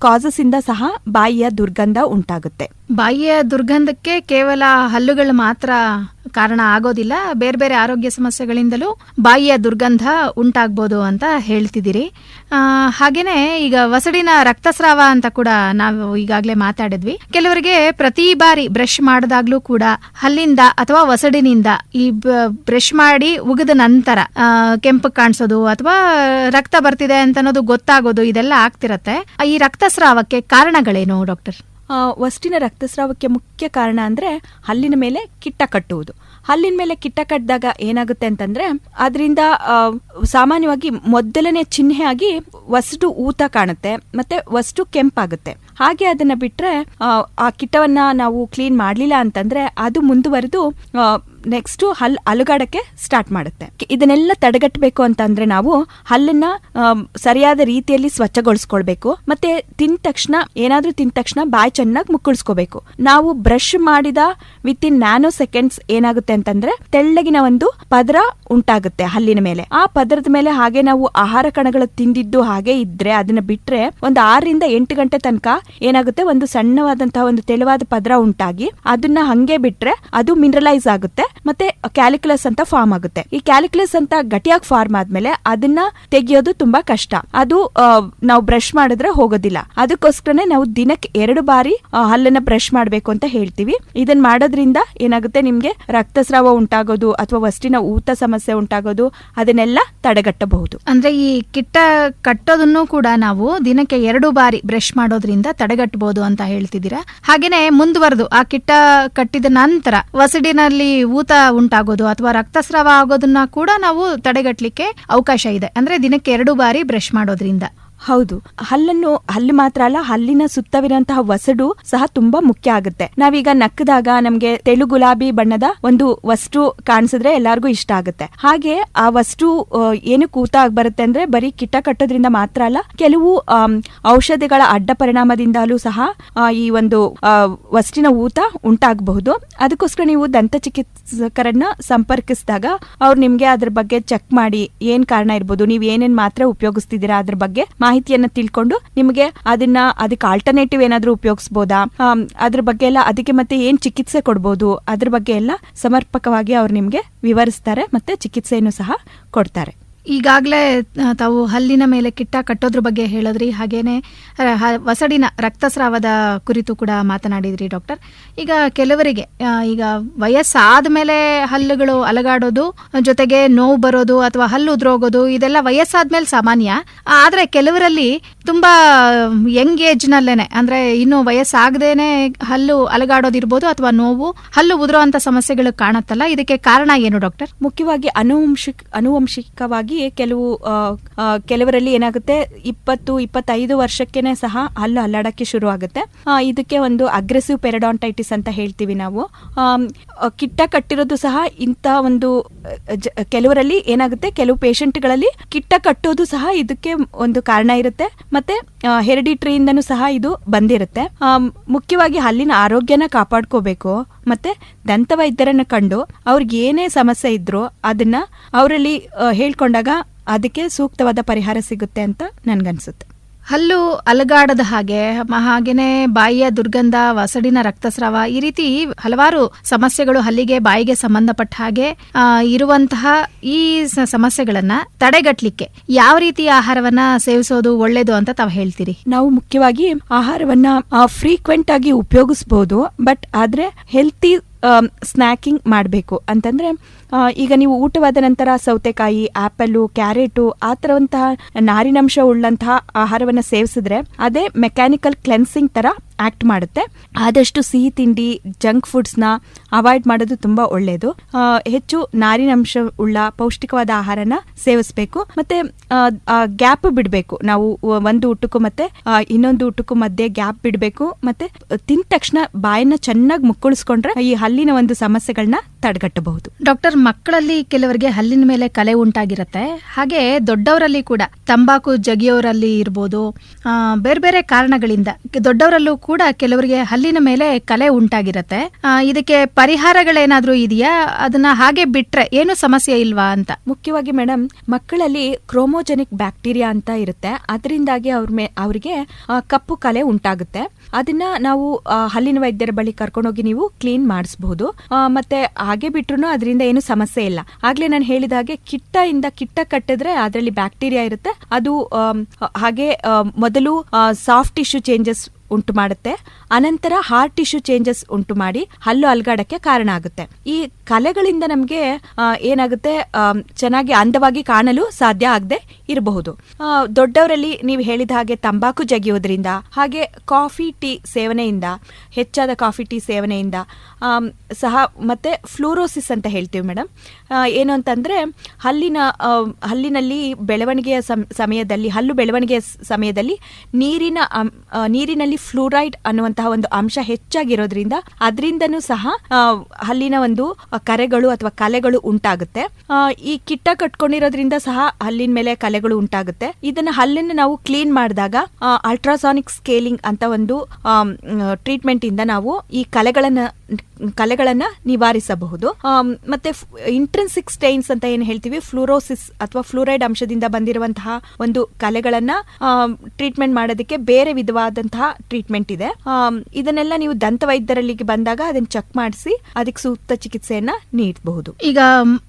ಕಾಸಸ್ ಇಂದ ಸಹ ಬಾಯಿಯ ದುರ್ಗಂಧ ಉಂಟಾಗುತ್ತೆ. ಬಾಯಿಯ ದುರ್ಗಂಧಕ್ಕೆ ಕೇವಲ ಹಲ್ಲುಗಳು ಮಾತ್ರ ಕಾರಣ ಆಗೋದಿಲ್ಲ. ಬೇರೆ ಬೇರೆ ಆರೋಗ್ಯ ಸಮಸ್ಯೆಗಳಿಂದಲೂ ಬಾಯಿಯ ದುರ್ಗಂಧ ಉಂಟಾಗ್ಬೋದು ಅಂತ ಹೇಳ್ತಿದ್ದೀರಿ. ಹಾಗೇನೆ ಈಗ ವಸಡಿನ ರಕ್ತಸ್ರಾವ ಅಂತ ಕೂಡ ನಾವು ಈಗಾಗಲೇ ಮಾತಾಡಿದ್ವಿ. ಕೆಲವರಿಗೆ ಪ್ರತಿ ಬಾರಿ ಬ್ರಷ್ ಮಾಡಿದಾಗ್ಲೂ ಕೂಡ ಹಲ್ಲಿಂದ ಅಥವಾ ವಸಡಿನಿಂದ ಈ ಬ್ರಷ್ ಮಾಡಿ ಉಗಿದ ನಂತರ ಕೆಂಪು ಕಾಣಿಸೋದು ಅಥವಾ ರಕ್ತ ಬರ್ತಿದೆ ಅಂತ ಅನ್ನೋದು ಗೊತ್ತಾಗೋದು ಇದೆಲ್ಲ ಆಗ್ತಿರತ್ತೆ. ಈ ರಕ್ತಸ್ರಾವಕ್ಕೆ ಕಾರಣಗಳೇನು, ಡಾಕ್ಟರ್? ವಸ್ಟಿನ ರಕ್ತಸ್ರಾವಕ್ಕೆ ಮುಖ್ಯ ಕಾರಣ ಅಂದರೆ ಹಲ್ಲಿನ ಮೇಲೆ ಕಿಟ್ಟ ಕಟ್ಟುವುದು. ಹಲ್ಲಿನ ಮೇಲೆ ಕಿಟ್ಟ ಕಟ್ಟಿದಾಗ ಏನಾಗುತ್ತೆ ಅಂತಂದ್ರೆ ಅದರಿಂದ ಸಾಮಾನ್ಯವಾಗಿ ಮೊದಲನೇ ಚಿಹ್ನೆ ಆಗಿ ವಸ್ಟು ಊತ ಕಾಣುತ್ತೆ ಮತ್ತೆ ವಸ್ಟು ಕೆಂಪಾಗುತ್ತೆ. ಹಾಗೆ ಅದನ್ನ ಬಿಟ್ಟರೆ ಆ, ಕಿಟ್ಟವನ್ನ ನಾವು ಕ್ಲೀನ್ ಮಾಡಲಿಲ್ಲ ಅಂತಂದ್ರೆ ಅದು ಮುಂದುವರೆದು ನೆಕ್ಸ್ಟ್ ಹಲ್ ಅಲುಗಾಡಕ್ಕೆ ಸ್ಟಾರ್ಟ್ ಮಾಡುತ್ತೆ. ಇದನ್ನೆಲ್ಲ ತಡೆಗಟ್ಟಬೇಕು ಅಂತಂದ್ರೆ ನಾವು ಹಲ್ಲನ್ನ ಸರಿಯಾದ ರೀತಿಯಲ್ಲಿ ಸ್ವಚ್ಛಗೊಳಿಸ್ಕೊಳ್ಬೇಕು. ಮತ್ತೆ ತಿಂದ ತಕ್ಷಣ, ಏನಾದ್ರೂ ತಿಂದ ತಕ್ಷಣ ಬಾಯಿ ಚೆನ್ನಾಗಿ ಮುಕ್ಕಳಿಸ್ಕೋಬೇಕು. ನಾವು ಬ್ರಷ್ ಮಾಡಿದ ವಿತ್ ಇನ್ ನ್ಯಾನೋ ಸೆಕೆಂಡ್ಸ್ ಏನಾಗುತ್ತೆ ಅಂತಂದ್ರೆ ತೆಳ್ಳಗಿನ ಒಂದು ಪದರ ಉಂಟಾಗುತ್ತೆ ಹಲ್ಲಿನ ಮೇಲೆ. ಆ ಪದರದ ಮೇಲೆ ಹಾಗೆ ನಾವು ಆಹಾರ ಕಣಗಳು ತಿಂದಿದ್ದು ಹಾಗೆ ಇದ್ರೆ ಅದನ್ನ ಬಿಟ್ರೆ ಒಂದು ಆರರಿಂದ ಎಂಟು ಗಂಟೆ ತನಕ ಏನಾಗುತ್ತೆ ಒಂದು ಸಣ್ಣವಾದಂತಹ ಒಂದು ತೆಳುವಾದ ಪದರ ಉಂಟಾಗಿ ಅದನ್ನ ಹಂಗೆ ಬಿಟ್ರೆ ಅದು ಮಿನರಲೈಸ್ ಆಗುತ್ತೆ ಮತ್ತೆ ಕ್ಯಾಲಿಕ್ಯುಲಸ್ ಅಂತ ಫಾರ್ಮ್ ಆಗುತ್ತೆ. ಈ ಕ್ಯಾಲಿಕ್ಯುಲಸ್ ಅಂತ ಗಟ್ಟಿಯಾಗಿ ಫಾರ್ಮ್ ಆದ್ಮೇಲೆ ಅದನ್ನ ತೆಗಿಯೋದು ತುಂಬಾ ಕಷ್ಟ. ಅದು ನಾವು ಬ್ರಷ್ ಮಾಡಿದ್ರೆ ಹೋಗೋದಿಲ್ಲ. ಅದಕ್ಕೋಸ್ಕರನೇ ನಾವು ದಿನಕ್ಕೆ ಎರಡು ಬಾರಿ ಹಲ್ಲನ್ನ ಬ್ರಷ್ ಮಾಡ್ಬೇಕು ಅಂತ ಹೇಳ್ತೀವಿ. ಇದನ್ನ ಮಾಡೋದ್ರಿಂದ ಏನಾಗುತ್ತೆ ನಿಮ್ಗೆ ರಕ್ತಸ್ರಾವ ಉಂಟಾಗೋದು ಅಥವಾ ವಸ್ತಿನ ಊತ ಸಮಸ್ಯೆ ಉಂಟಾಗೋದು, ಅದನ್ನೆಲ್ಲ ತಡೆಗಟ್ಟಬಹುದು. ಅಂದ್ರೆ ಈ ಕಿಟ್ಟ ಕಟ್ಟೋದನ್ನು ಕೂಡ ನಾವು ದಿನಕ್ಕೆ ಎರಡು ಬಾರಿ ಬ್ರಷ್ ಮಾಡೋದ್ರಿಂದ ತಡೆಗಟ್ಟಬಹುದು ಅಂತ ಹೇಳ್ತಿದ್ದೀರಾ? ಹಾಗೇನೆ ಮುಂದುವರೆದು, ಆ ಕಿಟ್ಟ ಕಟ್ಟಿದ ನಂತರ ವಸಡಿನಲ್ಲಿ ಊತ ಉಂಟಾಗೋದು ಅಥವಾ ರಕ್ತಸ್ರಾವ ಆಗೋದನ್ನ ಕೂಡ ನಾವು ತಡೆಗಟ್ಟಲಿಕ್ಕೆ ಅವಕಾಶ ಇದೆ. ಅಂದ್ರೆ ದಿನಕ್ಕೆ ಎರಡು ಬಾರಿ ಬ್ರಷ್ ಮಾಡೋದ್ರಿಂದ. ಹೌದು. ಹಲ್ಲನ್ನು, ಹಲ್ಲು ಮಾತ್ರ ಅಲ್ಲ, ಹಲ್ಲಿನ ಸುತ್ತವಿರುವಂತಹ ವಸಡು ಸಹ ತುಂಬಾ ಮುಖ್ಯ ಆಗುತ್ತೆ. ನಾವೀಗ ನಕ್ಕದಾಗ ನಮ್ಗೆ ತೆಳು ಗುಲಾಬಿ ಬಣ್ಣದ ಒಂದು ವಸ್ತು ಕಾಣಿಸಿದ್ರೆ ಎಲ್ಲಾರ್ಗೂ ಇಷ್ಟ ಆಗುತ್ತೆ. ಹಾಗೆ ಆ ವಸ್ತು ಏನು ಕೂತ ಆಗ್ ಬರುತ್ತೆ ಅಂದ್ರೆ ಬರೀ ಕಿಟ್ಟ ಕಟ್ಟೋದ್ರಿಂದ ಮಾತ್ರ ಅಲ್ಲ, ಕೆಲವು ಔಷಧಿಗಳ ಅಡ್ಡ ಪರಿಣಾಮದಿಂದಲೂ ಸಹ ಈ ಒಂದು ವಸ್ತಿನ ಊತ ಉಂಟಾಗಬಹುದು. ಅದಕ್ಕೋಸ್ಕರ ನೀವು ದಂತ ಚಿಕಿತ್ಸಕರನ್ನ ಸಂಪರ್ಕಿಸಿದಾಗ ಅವ್ರು ನಿಮ್ಗೆ ಅದ್ರ ಬಗ್ಗೆ ಚೆಕ್ ಮಾಡಿ ಏನ್ ಕಾರಣ ಇರ್ಬೋದು, ನೀವು ಏನೇನ್ ಮಾತ್ರ ಉಪಯೋಗಿಸ್ತಿದ್ದೀರಾ ಅದ್ರ ಬಗ್ಗೆ ಮಾಹಿತಿಯನ್ನ ತಿಳ್ಕೊಂಡು ನಿಮಗೆ ಅದನ್ನ, ಅದಕ್ಕೆ ಆಲ್ಟರ್ನೇಟಿವ್ ಏನಾದ್ರೂ ಉಪಯೋಗಿಸಬಹುದಾ ಅದ್ರ ಬಗ್ಗೆ ಎಲ್ಲ ಅದಕ್ಕೆ ಮತ್ತೆ ಏನ್ ಚಿಕಿತ್ಸೆ ಕೊಡ್ಬೋದು? ಅದ್ರ ಬಗ್ಗೆ ಎಲ್ಲ ಸಮರ್ಪಕವಾಗಿ ಅವ್ರು ನಿಮ್ಗೆ ವಿವರಿಸ್ತಾರೆ ಮತ್ತೆ ಚಿಕಿತ್ಸೆಯನ್ನು ಸಹ ಕೊಡ್ತಾರೆ. ಈಗಾಗಲೇ ತಾವು ಹಲ್ಲಿನ ಮೇಲೆ ಕಿಟ್ಟ ಕಟ್ಟೋದ್ರ ಬಗ್ಗೆ ಹೇಳಿದ್ರಿ. ಹಾಗೇನೆ ವಸಡಿನ ರಕ್ತಸ್ರಾವದ ಕುರಿತು ಕೂಡ ಮಾತನಾಡಿದ್ರಿ ಡಾಕ್ಟರ್. ಈಗ ಕೆಲವರಿಗೆ ಈಗ ವಯಸ್ಸಾದ ಮೇಲೆ ಹಲ್ಲುಗಳು ಅಲಗಾಡೋದು, ಜೊತೆಗೆ ನೋವು ಬರೋದು ಅಥವಾ ಹಲ್ಲು ಉದ್ರೋಗೋದು, ಇದೆಲ್ಲ ವಯಸ್ಸಾದ್ಮೇಲೆ ಸಾಮಾನ್ಯ. ಆದ್ರೆ ಕೆಲವರಲ್ಲಿ ತುಂಬಾ, ಯಂಗ್ ಏಜ್ ನಲ್ಲೇನೆ ಅಂದ್ರೆ ಇನ್ನು ವಯಸ್ಸಾಗದೇನೆ ಹಲ್ಲು ಅಲಗಾಡೋದಿರ್ಬೋದು ಅಥವಾ ನೋವು, ಹಲ್ಲು ಉದುರೋ ಅಂತ ಸಮಸ್ಯೆಗಳು ಕಾಣುತ್ತಲ್ಲ. ಇದಕ್ಕೆ ಕಾರಣ ಏನು ಡಾಕ್ಟರ್? ಮುಖ್ಯವಾಗಿ ಅನುವಂಶಿಕ, ಅನುವಂಶಿಕವಾಗಿ ಕೆಲವು ಕೆಲವರಲ್ಲಿ ಏನಾಗುತ್ತೆ, ಇಪ್ಪತ್ತು, ಇಪ್ಪತ್ತೈದು ವರ್ಷಕ್ಕೆನೆ ಸಹ ಹಲ್ಲು ಅಲ್ಲಾಡಕ್ಕೆ ಶುರು ಆಗುತ್ತೆ ಇದಕ್ಕೆ ಒಂದು ಅಗ್ರೆಸಿವ್ ಪೆರಡಾಂಟೈಟಿಸ್ ಅಂತ ಹೇಳ್ತೀವಿ ನಾವು. ಕಿಟ್ಟ ಕಟ್ಟಿರೋದು ಸಹ ಇಂಥ ಒಂದು ಕೆಲವರಲ್ಲಿ ಏನಾಗುತ್ತೆ, ಕೆಲವು ಪೇಷಂಟ್ಗಳಲ್ಲಿ ಕಿಟ್ಟ ಕಟ್ಟೋದು ಸಹ ಇದಕ್ಕೆ ಒಂದು ಕಾರಣ ಇರುತ್ತೆ. ಮತ್ತೆ ಹೆರಿಡಿಟ್ರಿಯಿಂದನೂ ಸಹ ಇದು ಬಂದಿರುತ್ತೆ. ಮುಖ್ಯವಾಗಿ ಹಲ್ಲಿನ ಆರೋಗ್ಯನ ಕಾಪಾಡ್ಕೋಬೇಕು. ಮತ್ತೆ ದಂತವೈದ್ಯರನ್ನು ಕಂಡು ಅವ್ರಿಗೆ ಏನೇ ಸಮಸ್ಯೆ ಇದ್ರೂ ಅದನ್ನ ಅವರಲ್ಲಿ ಹೇಳ್ಕೊಂಡಾಗ ಅದಕ್ಕೆ ಸೂಕ್ತವಾದ ಪರಿಹಾರ ಸಿಗುತ್ತೆ ಅಂತ ನನ್ಗನ್ಸುತ್ತೆ. ಹಲ್ಲು ಅಲಗಾಡದ ಹಾಗೆ ಹಾಗೇನೆ ಬಾಯಿಯ ದುರ್ಗಂಧ, ವಸಡಿನ ರಕ್ತಸ್ರಾವ, ಈ ರೀತಿ ಹಲವಾರು ಸಮಸ್ಯೆಗಳು ಹಲ್ಲಿಗೆ, ಬಾಯಿಗೆ ಸಂಬಂಧಪಟ್ಟ ಹಾಗೆ ಇರುವಂತಹ ಈ ಸಮಸ್ಯೆಗಳನ್ನ ತಡೆಗಟ್ಟಲಿಕ್ಕೆ ಯಾವ ರೀತಿ ಆಹಾರವನ್ನ ಸೇವಿಸೋದು ಒಳ್ಳೇದು ಅಂತ ತಾವು ಹೇಳ್ತೀರಿ? ನಾವು ಮುಖ್ಯವಾಗಿ ಆಹಾರವನ್ನ ಫ್ರೀಕ್ವೆಂಟ್ ಆಗಿ ಉಪಯೋಗಿಸಬಹುದು ಬಟ್ ಆದ್ರೆ ಹೆಲ್ತಿ ಸ್ನ್ಯಾಕಿಂಗ್ ಮಾಡಬೇಕು. ಅಂತಂದರೆ ಈಗ ನೀವು ಊಟವಾದ ನಂತರ ಸೌತೆಕಾಯಿ ಆ್ಯಪಲ್ಲು ಕ್ಯಾರೆಟು, ಆ ಥರವಂತಹ ನಾರಿನಂಶ ಉಳ್ಳಂತಹ ಆಹಾರವನ್ನು ಸೇವಿಸಿದ್ರೆ, ಅದೇ ಮೆಕ್ಯಾನಿಕಲ್ ಕ್ಲೆನ್ಸಿಂಗ್ ತರ ಆಕ್ಟ್ ಮಾಡುತ್ತೆ. ಆದಷ್ಟು ಸಿಹಿ ತಿಂಡಿ ಜಂಕ್ ಫುಡ್ಸ್ನ ಅವಾಯ್ಡ್ ಮಾಡೋದು ತುಂಬಾ ಒಳ್ಳೆಯದು ಹೆಚ್ಚು ನಾರಿನಂಶ ಉಳ್ಳ ಪೌಷ್ಟಿಕವಾದ ಆಹಾರನ ಸೇವಿಸಬೇಕು. ಮತ್ತೆ ಗ್ಯಾಪ್ ಬಿಡಬೇಕು. ನಾವು ಒಂದು ಊಟಕ್ಕೂ ಮತ್ತೆ ಇನ್ನೊಂದು ಊಟಕ್ಕೂ ಮಧ್ಯೆ ಗ್ಯಾಪ್ ಬಿಡಬೇಕು. ಮತ್ತೆ, ತಿಂದ ತಕ್ಷಣ ಬಾಯನ್ನ ಚೆನ್ನಾಗಿ ಮುಕ್ಕಳಿಸ್ಕೊಂಡ್ರೆ ಈ ಹಲ್ಲಿನ ಒಂದು ಸಮಸ್ಯೆಗಳನ್ನ ತಡೆಗಟ್ಟಬಹುದು. ಡಾಕ್ಟರ್ ಮಕ್ಕಳಲ್ಲಿ ಕೆಲವರಿಗೆ ಹಲ್ಲಿನ ಮೇಲೆ ಕಲೆ ಉಂಟಾಗಿರುತ್ತೆ. ಹಾಗೆ ದೊಡ್ಡವರಲ್ಲಿ ಕೂಡ ತಂಬಾಕು ಜಗಿಯೋರಲ್ಲಿ ಇರ್ಬೋದು ಬೇರೆ ಬೇರೆ ಕಾರಣಗಳಿಂದ ದೊಡ್ಡವರಲ್ಲೂ ಕೂಡ ಕೆಲವರಿಗೆ ಹಲ್ಲಿನ ಮೇಲೆ ಕಲೆ ಉಂಟಾಗಿರುತ್ತೆ. ಇದಕ್ಕೆ ಪರಿಹಾರಗಳೇನಾದ್ರೂ ಇದೆಯಾ? ಅದನ್ನ ಹಾಗೆ ಬಿಟ್ರೆ ಏನು ಸಮಸ್ಯೆ ಇಲ್ವಾ ಅಂತ? ಮುಖ್ಯವಾಗಿ ಮೇಡಮ್ ಮಕ್ಕಳಲ್ಲಿ ಕ್ರೋಮೋಜೆನಿಕ್ ಬ್ಯಾಕ್ಟೀರಿಯಾ ಅಂತ ಇರುತ್ತೆ. ಅದರಿಂದಾಗಿ ಅವ್ರ ಮೇ ಅವರಿಗೆ ಕಪ್ಪು ಕಲೆ ಉಂಟಾಗುತ್ತೆ. ಅದನ್ನ ನಾವು ಹಲ್ಲಿನ ವೈದ್ಯರ ಬಳಿ ಕರ್ಕೊಂಡೋಗಿ ನೀವು ಕ್ಲೀನ್ ಮಾಡಿಸಬಹುದು. ಮತ್ತೆ ಹಾಗೆ ಬಿಟ್ರು ಅದರಿಂದ ಏನು ಸಮಸ್ಯೆ ಇಲ್ಲ. ಆಗ್ಲೇ ನಾನು ಹೇಳಿದ ಹಾಗೆ ಕಿಟ್ಟ ಇಂದ ಕಿಟ್ಟ ಕಟ್ಟಿದ್ರೆ ಅದರಲ್ಲಿ ಬ್ಯಾಕ್ಟೀರಿಯಾ ಇರುತ್ತೆ. ಅದು ಹಾಗೆ ಮೊದಲು ಸಾಫ್ಟ್ ಟಿಶ್ಯೂ ಚೇಂಜಸ್ ಉಂಟು ಮಾಡುತ್ತೆ. ಅನಂತರ ಹಾರ್ಟ್ ಟಿಶ್ಯೂ ಚೇಂಜಸ್ ಉಂಟು ಮಾಡಿ ಹಲ್ಲು ಅಲ್ಗಾಡಕ್ಕೆ ಕಾರಣ ಆಗುತ್ತೆ. ಈ ಕಲೆಗಳಿಂದ ನಮಗೆ ಏನಾಗುತ್ತೆ ಚೆನ್ನಾಗಿ ಅಂದವಾಗಿ ಕಾಣಲು ಸಾಧ್ಯ ಆಗದೆ ಇರಬಹುದು. ದೊಡ್ಡವರಲ್ಲಿ ನೀವು ಹೇಳಿದ ಹಾಗೆ ತಂಬಾಕು ಜಗಿಯೋದ್ರಿಂದ, ಹಾಗೆ ಕಾಫಿ ಟೀ ಸೇವನೆಯಿಂದ, ಹೆಚ್ಚಾದ ಕಾಫಿ ಟೀ ಸೇವನೆಯಿಂದ ಸಹ ಮತ್ತೆ ಫ್ಲೂರೋಸಿಸ್ ಅಂತ ಹೇಳ್ತೀವಿ ಮೇಡಮ್ ಏನು ಅಂತಂದ್ರೆ, ಹಲ್ಲಿನ ಹಲ್ಲಿನಲ್ಲಿ ಬೆಳವಣಿಗೆಯ ಸಮ್- ಸಮಯದಲ್ಲಿ, ಹಲ್ಲು ಬೆಳವಣಿಗೆಯ ಸಮಯದಲ್ಲಿ ನೀರಿನ ನೀರಿನಲ್ಲಿ ಫ್ಲೂರೈಡ್ ಅನ್ನುವಂತಹ ಒಂದು ಅಂಶ ಹೆಚ್ಚಾಗಿರೋದ್ರಿಂದ, ಅದರಿಂದನೂ ಸಹ ಹಲ್ಲಿನ ಒಂದು ಕರೆಗಳು ಅಥವಾ ಕಲೆಗಳು ಉಂಟಾಗುತ್ತೆ. ಈ ಕಿಟ್ಟ ಕಟ್ಕೊಂಡಿರೋದ್ರಿಂದ ಸಹ ಹಲ್ಲಿನ ಮೇಲೆ ಕಲೆಗಳು ಉಂಟಾಗುತ್ತೆ. ಇದನ್ನ ಹಲ್ಲಿನ ನಾವು ಕ್ಲೀನ್ ಮಾಡಿದಾಗ ಅಲ್ಟ್ರಾಸಾನಿಕ್ ಸ್ಕೇಲಿಂಗ್ ಅಂತ ಒಂದು ಟ್ರೀಟ್ಮೆಂಟ್ ಇಂದ ನಾವು ಈ ಕಲೆಗಳನ್ನ ಕಲೆಗಳನ್ನ ನಿವಾರಿಸಬಹುದು. ಮತ್ತೆ ಇಂಟ್ರೆನ್ಸಿಕ್ ಸ್ಟೈನ್ಸ್ ಅಂತ ಏನ್ ಹೇಳ್ತೀವಿ? ಫ್ಲೂರೋಸಿಸ್ ಅಥವಾ ಫ್ಲೂರೈಡ್ ಅಂಶದಿಂದ ಬಂದಿರುವಂತಹ ಒಂದು ಕಲೆಗಳನ್ನ ಟ್ರೀಟ್ಮೆಂಟ್ ಮಾಡೋದಕ್ಕೆ ಬೇರೆ ವಿಧವಾದಂತಹ ಟ್ರೀಟ್ಮೆಂಟ್ ಇದೆ. ಇದನ್ನೆಲ್ಲ ನೀವು ದಂತ ವೈದ್ಯರಲ್ಲಿಗೆ ಬಂದಾಗ ಅದನ್ನ ಚೆಕ್ ಮಾಡಿಸಿ, ಅದಕ್ಕೆ ಸೂಕ್ತ ಚಿಕಿತ್ಸೆಯನ್ನ ನೀಡಬಹುದು. ಈಗ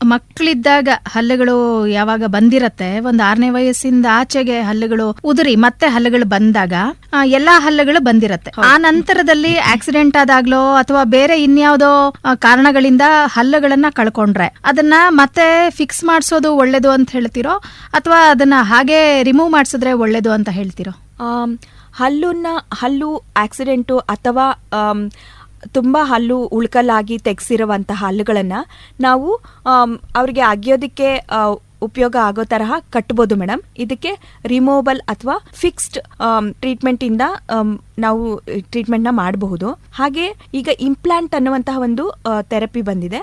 ಮಕ್ಕಳಿದ್ದಾಗ ಹಲ್ಲುಗಳು ಯಾವಾಗ ಬಂದಿರತ್ತೆ ಒಂದು ಆರನೇ ವಯಸ್ಸಿಂದ ಆಚೆಗೆ ಹಲ್ಲುಗಳು ಉದುರಿ ಮತ್ತೆ ಹಲ್ಲುಗಳು ಬಂದಾಗ ಎಲ್ಲಾ ಹಲ್ಲುಗಳು ಬಂದಿರತ್ತೆ. ಆ ನಂತರದಲ್ಲಿ ಆಕ್ಸಿಡೆಂಟ್ ಆದಾಗ್ಲೋ ಅಥವಾ ಬೇರೆ ಇನ್ಯಾವುದೋ ಕಾರಣಗಳಿಂದ ಹಲ್ಲುಗಳನ್ನ ಕಳ್ಕೊಂಡ್ರೆ ಅದನ್ನ ಮತ್ತೆ ಫಿಕ್ಸ್ ಮಾಡಿಸೋದು ಒಳ್ಳೇದು ಅಂತ ಹೇಳ್ತಿರೋ ಅಥವಾ ಅದನ್ನ ಹಾಗೆ ರಿಮೂವ್ ಮಾಡಿಸಿದ್ರೆ ಒಳ್ಳೇದು ಅಂತ ಹೇಳ್ತಿರೋ? ಹಲ್ಲುನ ಹಲ್ಲುನ್ನ ಹಲ್ಲು ಆಕ್ಸಿಡೆಂಟು ಅಥವಾ ತುಂಬಾ ಹಲ್ಲು ಉಳ್ಕಲಾಗಿ ತೆಗೆಸಿರುವಂತಹ ಹಲ್ಲುಗಳನ್ನ ನಾವು ಅವರಿಗೆ ಅಗಿಯೋದಕ್ಕೆ ಉಪಯೋಗ ಆಗೋ ತರಹ ಕಟ್ಬೋದು ಮೇಡಮ್. ಇದಕ್ಕೆ ರಿಮೂವಬಲ್ ಅಥವಾ ಫಿಕ್ಸ್ಡ್ ಟ್ರೀಟ್ಮೆಂಟ್ ಇಂದ ನಾವು ಟ್ರೀಟ್ಮೆಂಟ್ನ ಮಾಡಬಹುದು. ಹಾಗೆ ಈಗ ಇಂಪ್ಲಾಂಟ್ ಅನ್ನುವಂತಹ ಒಂದು ಥೆರಪಿ ಬಂದಿದೆ.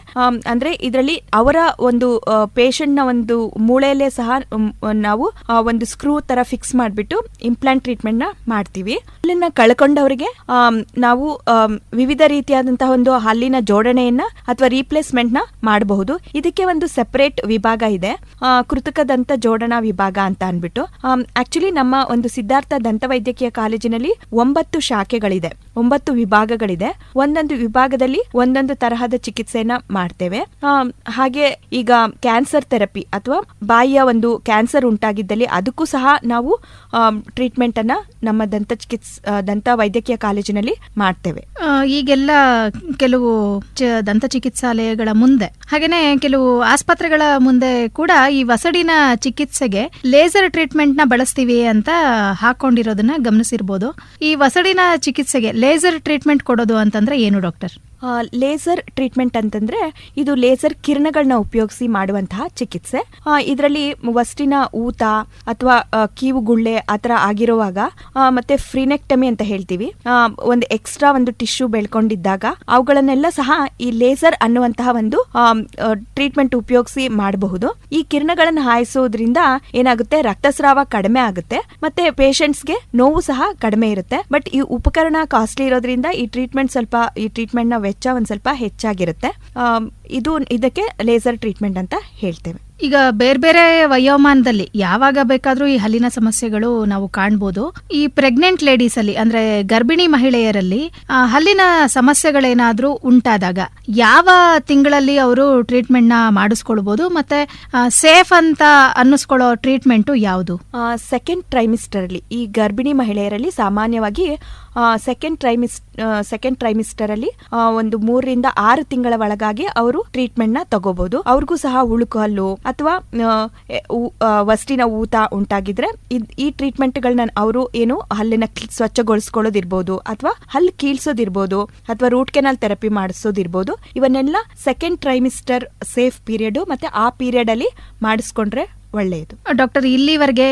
ಅಂದ್ರೆ ಇದರಲ್ಲಿ ಅವರ ಒಂದು ಪೇಷಂಟ್ನ ಒಂದು ಮೂಳೆಯಲ್ಲೇ ಸಹ ನಾವು ಒಂದು ಸ್ಕ್ರೂ ತರ ಫಿಕ್ಸ್ ಮಾಡಿಬಿಟ್ಟು ಇಂಪ್ಲಾಂಟ್ ಟ್ರೀಟ್ಮೆಂಟ್ನ ಮಾಡ್ತೀವಿ. ಹಲ್ಲನ್ನ ಕಳ್ಕೊಂಡವರಿಗೆ ನಾವು ವಿವಿಧ ರೀತಿಯಾದಂತಹ ಒಂದು ಹಲ್ಲಿನ ಜೋಡಣೆಯನ್ನ ಅಥವಾ ರೀಪ್ಲೇಸ್ಮೆಂಟ್ನ ಮಾಡಬಹುದು. ಇದಕ್ಕೆ ಒಂದು ಸೆಪರೇಟ್ ವಿಭಾಗ ಇದೆ. ಕೃತಕ ದಂತ ಜೋಡಣಾ ವಿಭಾಗ ಅಂತ ಅನ್ಬಿಟ್ಟು ಆಕ್ಚುಲಿ ನಮ್ಮ ಒಂದು ಸಿದ್ಧಾರ್ಥ ದಂತ ವೈದ್ಯಕೀಯ ಕಾಲೇಜಿನಲ್ಲಿ ಒಂಬತ್ತು ಶಾಖೆಗಳಿದೆ. ಒಂಬತ್ತು ವಿಭಾಗಗಳಿದೆ. ಒಂದೊಂದು ವಿಭಾಗದಲ್ಲಿ ಒಂದೊಂದು ತರಹದ ಚಿಕಿತ್ಸೆಯನ್ನ ಮಾಡ್ತೇವೆ. ಹಾಗೆ ಈಗ ಕ್ಯಾನ್ಸರ್ ಥೆರಪಿ ಅಥವಾ ಬಾಯಿಯ ಒಂದು ಕ್ಯಾನ್ಸರ್ ಉಂಟಾಗಿದ್ದಲ್ಲಿ ಅದಕ್ಕೂ ಸಹ ನಾವು ಟ್ರೀಟ್ಮೆಂಟ್ ಅನ್ನ ನಮ್ಮ ದಂತ ಚಿಕಿತ್ಸ ದಂತ ವೈದ್ಯಕೀಯ ಕಾಲೇಜಿನಲ್ಲಿ ಮಾಡ್ತೇವೆ. ಈಗೆಲ್ಲ ಕೆಲವು ದಂತ ಚಿಕಿತ್ಸಾಲಯಗಳ ಮುಂದೆ, ಹಾಗೇನೆ ಕೆಲವು ಆಸ್ಪತ್ರೆಗಳ ಮುಂದೆ ಕೂಡ ಈ ವಸಡಿನ ಚಿಕಿತ್ಸೆಗೆ ಲೇಸರ್ ಟ್ರೀಟ್ಮೆಂಟ್ನ ಬಳಸ್ತೀವಿ ಅಂತ ಹಾಕೊಂಡಿರೋದನ್ನ ಗಮನಿಸಿರ್ಬೋದು. ಈ ವಸಡಿನ ಚಿಕಿತ್ಸೆಗೆ ಲೇಸರ್ ಟ್ರೀಟ್ಮೆಂಟ್ ಕೊಡೋದು ಅಂತಂದ್ರೆ ಏನು ಡಾಕ್ಟರ್? ಲೇಸರ್ ಟ್ರೀಟ್ಮೆಂಟ್ ಅಂತಂದ್ರೆ ಇದು ಲೇಸರ್ ಕಿರಣಗಳನ್ನ ಉಪಯೋಗಿಸಿ ಮಾಡುವಂತಹ ಚಿಕಿತ್ಸೆ. ಇದರಲ್ಲಿ ವಸ್ಟಿನ ಊತ ಅಥವಾ ಕೀವು ಗುಳ್ಳೆ ಆತರ ಆಗಿರುವಾಗ ಮತ್ತೆ ಫ್ರೀನೆಕ್ಟಮಿ ಅಂತ ಹೇಳ್ತೀವಿ. ಒಂದು ಎಕ್ಸ್ಟ್ರಾ ಒಂದು ಟಿಶ್ಯೂ ಬೆಳ್ಕೊಂಡಿದ್ದಾಗ ಅವುಗಳನ್ನೆಲ್ಲ ಸಹ ಈ ಲೇಸರ್ ಅನ್ನುವಂತಹ ಒಂದು ಟ್ರೀಟ್ಮೆಂಟ್ ಉಪಯೋಗಿಸಿ ಮಾಡಬಹುದು. ಈ ಕಿರಣಗಳನ್ನು ಹಾಯಿಸೋದ್ರಿಂದ ಏನಾಗುತ್ತೆ, ರಕ್ತಸ್ರಾವ ಕಡಿಮೆ ಆಗುತ್ತೆ, ಮತ್ತೆ ಪೇಷಂಟ್ಸ್ಗೆ ನೋವು ಸಹ ಕಡಿಮೆ ಇರುತ್ತೆ. ಬಟ್ ಈ ಉಪಕರಣ ಕಾಸ್ಟ್ಲಿ ಇರೋದ್ರಿಂದ ಈ ಟ್ರೀಟ್ಮೆಂಟ್ ಸ್ವಲ್ಪ, ಈ ಟ್ರೀಟ್ಮೆಂಟ್ನ ವೆಚ್ಚ ಒಂದ್ ಸ್ವಲ್ಪ ಹೆಚ್ಚಾಗಿರುತ್ತೆ. ಇದು ಇದಕ್ಕೆ ಲೇಸರ್ ಟ್ರೀಟ್ಮೆಂಟ್ ಅಂತ ಹೇಳ್ತೇವೆ. ಈಗ ಬೇರೆ ಬೇರೆ ವಯೋಮಾನದಲ್ಲಿ ಯಾವಾಗ ಬೇಕಾದ್ರೂ ಈ ಹಲ್ಲಿನ ಸಮಸ್ಯೆಗಳು ನಾವು ಕಾಣ್ಬೋದು. ಈ ಪ್ರೆಗ್ನೆಂಟ್ ಲೇಡೀಸ್ ಅಲ್ಲಿ ಅಂದ್ರೆ ಗರ್ಭಿಣಿ ಮಹಿಳೆಯರಲ್ಲಿ ಹಲ್ಲಿನ ಸಮಸ್ಯೆಗಳೇನಾದ್ರೂ ಉಂಟಾದಾಗ ಯಾವ ತಿಂಗಳಲ್ಲಿ ಅವರು ಟ್ರೀಟ್ಮೆಂಟ್ನ ಮಾಡಿಸ್ಕೊಳ್ಬಹುದು ಮತ್ತೆ ಸೇಫ್ ಅಂತ ಅನ್ನಿಸ್ಕೊಳ್ಳೋ ಟ್ರೀಟ್ಮೆಂಟ್ ಯಾವುದು? ಸೆಕೆಂಡ್ ಟ್ರೈಮಿಸ್ಟರ್ ಅಲ್ಲಿ ಈ ಗರ್ಭಿಣಿ ಮಹಿಳೆಯರಲ್ಲಿ ಸಾಮಾನ್ಯವಾಗಿ ಸೆಕೆಂಡ್ ಟ್ರೈಮಿಸ್ ಸೆಕೆಂಡ್ ಟ್ರೈಮಿಸ್ಟರ್ ಅಲ್ಲಿ ಒಂದು ಮೂರರಿಂದ ಆರು ತಿಂಗಳ ಒಳಗಾಗಿ ಅವರು ಟ್ರೀಟ್ಮೆಂಟ್ನ ತಗೋಬಹುದು ಅವ್ರಿಗೂ ಸಹ ಉಳುಕು ಹಲ್ಲು ಅಥವಾ ವಸ್ತಿನ ಊತ ಉಂಟಾಗಿದ್ರೆ ಈ ಟ್ರೀಟ್ಮೆಂಟ್ ಗಳನ್ನ ಅವರು ಏನು ಹಲ್ಲಿನ ಸ್ವಚ್ಛಗೊಳಿಸ್ಕೊಳ್ಳೋದಿರ್ಬೋದು ಅಥವಾ ಹಲ್ಲು ಕೀಳ್ಸೋದಿರ್ಬೋದು ಅಥವಾ ರೂಟ್ ಕೆನಲ್ ಥೆರಪಿ ಮಾಡಿಸೋದಿರ್ಬೋದು. ಇವನ್ನೆಲ್ಲ ಸೆಕೆಂಡ್ ಟ್ರೈಮಿಸ್ಟರ್ ಸೇಫ್ ಪೀರಿಯಡ್ ಮತ್ತೆ ಆ ಪೀರಿಯಡ್ ಅಲ್ಲಿ ಮಾಡಿಸ್ಕೊಂಡ್ರೆ ಒಳ್ಳೆಯದು. ಡಾಕ್ಟರ್ ಇಲ್ಲಿವರೆಗೆ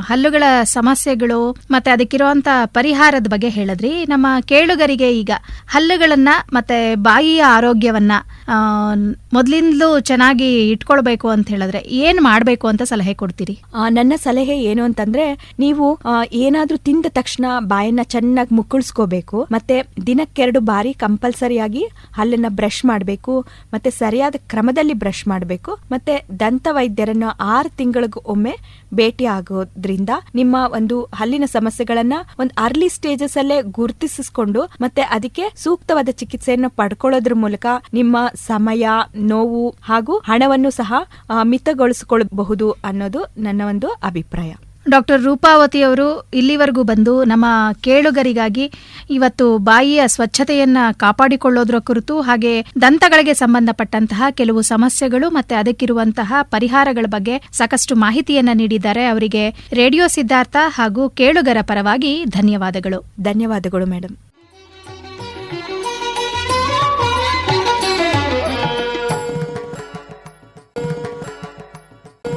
ಹಲ್ಲುಗಳ ಸಮಸ್ಯೆಗಳು ಮತ್ತೆ ಅದಕ್ಕಿರುವಂತ ಪರಿಹಾರದ ಬಗ್ಗೆ ಹೇಳಿದ್ರಿ. ನಮ್ಮ ಕೇಳುಗರಿಗೆ ಈಗ ಹಲ್ಲುಗಳನ್ನ ಮತ್ತೆ ಬಾಯಿಯ ಆರೋಗ್ಯವನ್ನ ಮೊದಲಿಂದಲೂ ಮೊದ್ಲಿಂದಲೂ ಚೆನ್ನಾಗಿ ಇಟ್ಕೊಳ್ಬೇಕು ಅಂತ ಹೇಳಿದ್ರೆ ಏನ್ ಮಾಡ್ಬೇಕು ಅಂತ ಸಲಹೆ ಕೊಡ್ತೀರಿ? ಆ, ನನ್ನ ಸಲಹೆ ಏನು ಅಂತಂದ್ರೆ ನೀವು ಆ, ಏನಾದ್ರೂ ತಿಂದ ತಕ್ಷಣ ಬಾಯನ್ನ ಚೆನ್ನಾಗಿ ಮುಕ್ಕಳಿಸ್ಕೋಬೇಕು ಮತ್ತೆ ದಿನಕ್ಕೆರಡು ಬಾರಿ ಕಂಪಲ್ಸರಿಯಾಗಿ ಹಲ್ಲನ್ನ ಬ್ರಷ್ ಮಾಡಬೇಕು ಮತ್ತೆ ಸರಿಯಾದ ಕ್ರಮದಲ್ಲಿ ಬ್ರಷ್ ಮಾಡಬೇಕು ಮತ್ತೆ ದಂತ ವೈದ್ಯರನ್ನು ಆರು ತಿಂಗಳಿಗೂ ಒಮ್ಮೆ ಭೇಟಿ ಆಗೋದ್ರಿಂದ ನಿಮ್ಮ ಒಂದು ಹಲ್ಲಿನ ಸಮಸ್ಯೆಗಳನ್ನ ಒಂದು ಅರ್ಲಿ ಸ್ಟೇಜಸ್ ಅಲ್ಲೇ ಗುರುತಿಸಿಕೊಂಡು ಮತ್ತೆ ಅದಕ್ಕೆ ಸೂಕ್ತವಾದ ಚಿಕಿತ್ಸೆಯನ್ನು ಪಡ್ಕೊಳ್ಳೋದ್ರ ಮೂಲಕ ನಿಮ್ಮ ಸಮಯ, ನೋವು ಹಾಗೂ ಹಣವನ್ನು ಸಹ ಮಿತಗೊಳಿಸಿಕೊಳ್ಳಬಹುದು ಅನ್ನೋದು ನನ್ನ ಒಂದು ಅಭಿಪ್ರಾಯ. ಡಾಕ್ಟರ್ ರೂಪಾವತಿ ಅವರು ಇಲ್ಲಿವರೆಗೂ ಬಂದು ನಮ್ಮ ಕೇಳುಗರಿಗಾಗಿ ಇವತ್ತು ಬಾಯಿಯ ಸ್ವಚ್ಛತೆಯನ್ನ ಕಾಪಾಡಿಕೊಳ್ಳೋದ್ರ ಕುರಿತು ಹಾಗೆ ದಂತಗಳಿಗೆ ಸಂಬಂಧಪಟ್ಟಂತಹ ಕೆಲವು ಸಮಸ್ಯೆಗಳು ಮತ್ತೆ ಅದಕ್ಕಿರುವಂತಹ ಪರಿಹಾರಗಳ ಬಗ್ಗೆ ಸಾಕಷ್ಟು ಮಾಹಿತಿಯನ್ನ ನೀಡಿದ್ದಾರೆ. ಅವರಿಗೆ ರೇಡಿಯೋ ಸಿದ್ಧಾರ್ಥ ಹಾಗೂ ಕೇಳುಗರ ಪರವಾಗಿ ಧನ್ಯವಾದಗಳು. ಧನ್ಯವಾದಗಳು ಮೇಡಮ್